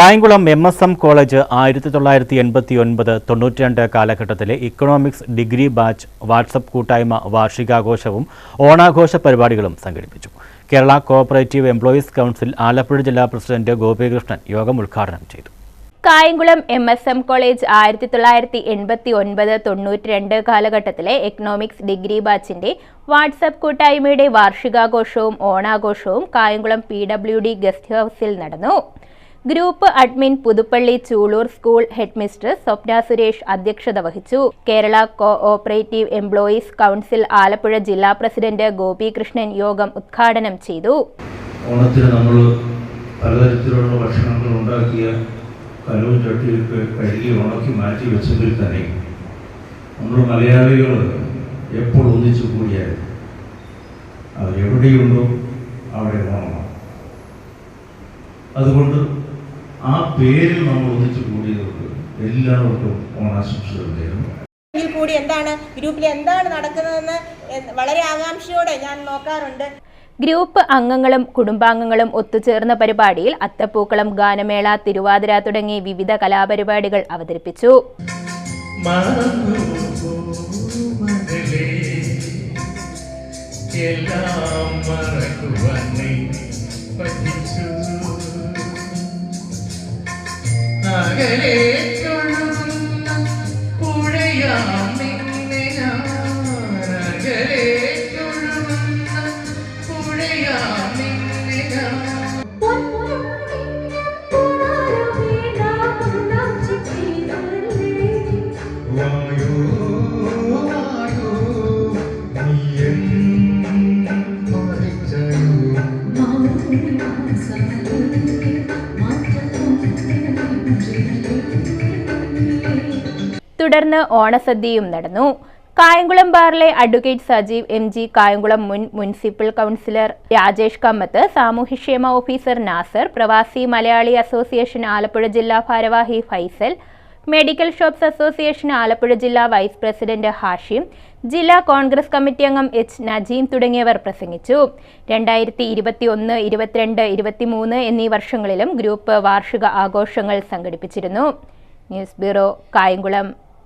Kayamkulam M S M college ആയിരത്തി തൊള്ളായിരത്തി എൺപത്തി ഒൻപത് തൊണ്ണൂറ്റിരണ്ട് കാലഘട്ടത്തിലെ ഇക്കണോമിക്സ് ഡിഗ്രി ബാച്ച് വാട്സപ്പ് കൂട്ടായ്മ വാർഷികാഘോഷവും ഓണാഘോഷ പരിപാടികളും സംഘടിപ്പിച്ചു. Kerala cooperative employees council Alappuzha ജില്ലാ പ്രസിഡന്റ് ഗോപികൃഷ്ണൻ യോഗം ഉദ്ഘാടനം ചെയ്തു. Kayamkulam M S M college ആയിരത്തി തൊള്ളായിരത്തി എൺപത്തി ഒൻപത് തൊണ്ണൂറ്റി രണ്ട് കാലഘട്ടത്തിലെ എക്കണോമിക്സ് ഡിഗ്രി ബാച്ചിന്റെ വാട്സപ്പ് കൂട്ടായ്മയുടെ വാർഷികാഘോഷവും ഓണാഘോഷവും Kayamkulam P W D guest ഹൌസിൽ നടന്നു. Group admin Puthuppally Choolur school headmistress Swapna Suresh അധ്യക്ഷത വഹിച്ചു. Kerala cooperative employees council Alappuzha ജില്ലാ പ്രസിഡന്റ് ഗോപികൃഷ്ണൻ യോഗം ഉദ്ഘാടനം ചെയ്തു. ഓണത്തിന് നമ്മൾ പലതരത്തിലുള്ള ഭക്ഷണങ്ങൾ ഉണ്ടാക്കിയ കലവും ചട്ടിയൊക്കെ കഴുകി ഉണക്കി മാറ്റി വെച്ചതിൽ തന്നെ നമ്മൾ മലയാളികൾ എപ്പോൾ ഒന്നിച്ചു കൂടിയാൽ അവരെവിടെയുണ്ടോ അവിടെ ഓണമാണ് അതുകൊണ്ട് ആ പേരിൽ നമ്മൾ ഒന്നിച്ചു കൂടിയതുകൊണ്ട് എല്ലാവർക്കും ഓണാശംസകൾ നേരുന്നു. ഇതിൽ കൂടി എന്താണ് ഗ്രൂപ്പിൽ എന്താണ് നടക്കുന്നതെന്ന് വളരെ ആകാംക്ഷയോടെ ഞാൻ നോക്കാറുണ്ട്. ഗ്രൂപ്പ് അംഗങ്ങളും കുടുംബാംഗങ്ങളും ഒത്തുചേർന്ന പരിപാടിയിൽ അത്തപ്പൂക്കളം ഗാനമേള തിരുവാതിര തുടങ്ങി വിവിധ കലാപരിപാടികൾ അവതരിപ്പിച്ചു. എല്ലാം മറക്കുവാൻ നീ ಮಗನೇ തുടർന്ന് ഓണസദ്യയും നടന്നു. കായംകുളം ബാറിലെ advocate Sajeev M G Kayamkulam മുൻ മുനിസിപ്പൽ കൗൺസിലർ രാജേഷ് കമ്മത്ത് സാമൂഹ്യക്ഷേമ ഓഫീസർ നാസർ പ്രവാസി മലയാളി അസോസിയേഷൻ ആലപ്പുഴ ജില്ലാ ഭാരവാഹി Faisal medical shops association Alappuzha ജില്ലാ വൈസ് പ്രസിഡന്റ് ഹാഷിം ജില്ലാ കോൺഗ്രസ് കമ്മിറ്റി അംഗം എച്ച് നജീം തുടങ്ങിയവർ പ്രസംഗിച്ചു. രണ്ടായിരത്തി ഇരുപത്തി ഒന്ന് ഇരുപത്തിരണ്ട് ഇരുപത്തിമൂന്ന് എന്നീ വർഷങ്ങളിലും ഗ്രൂപ്പ് വാർഷിക ആഘോഷങ്ങൾ സംഘടിപ്പിച്ചിരുന്നു. News bureau Kayamkulam.